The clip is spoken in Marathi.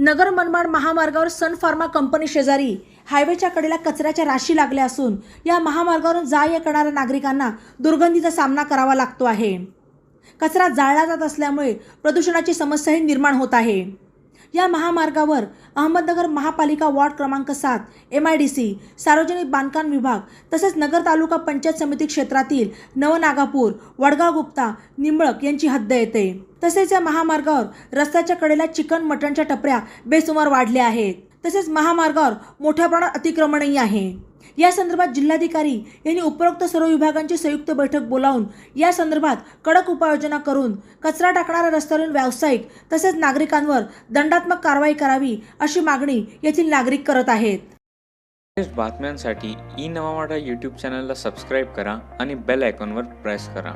नगर मनमाड महामार्गावर सन फार्मा कंपनी शेजारी हायवेच्या कडेला कचऱ्याच्या राशी लागल्या असून या महामार्गावरून जा ये करणाऱ्या नागरिकांना दुर्गंधीचा सामना करावा लागतो आहे. कचरा जाळला जात असल्यामुळे प्रदूषणाची समस्याही निर्माण होत आहे. या महामार्गावर अहमदनगर महापालिका वॉर्ड क्रमांक सात एम आय डी सी सार्वजनिक बांधकाम विभाग तसेच नगर तालुका पंचायत समिती क्षेत्रातील नवनागापूर वडगाव गुप्ता निंबळक यांची हद्द येते. तसेच या महामार्गावर रस्त्याच्या कडेला चिकन मटणच्या टपऱ्या बेसुमार वाढल्या आहेत. तसेच महामार्गावर मोठ्या प्रमाणात अतिक्रमणही आहे. या संदर्भात जिल्हाधिकारी यांनी उपरोक्त सर्व विभागांची संयुक्त बैठक बोलावून या संदर्भात कडक उपाययोजना करून कचरा टाकणाऱ्या रस्त्यावरील व्यावसायिक तसेच नागरिकांवर दंडात्मक कारवाई करावी अशी मागणी येथील नागरिक करत आहेत. बातम्यांसाठी ई नवा यूट्यूब चॅनलला सबस्क्राईब करा आणि बेल आयकॉनवर प्रेस करा.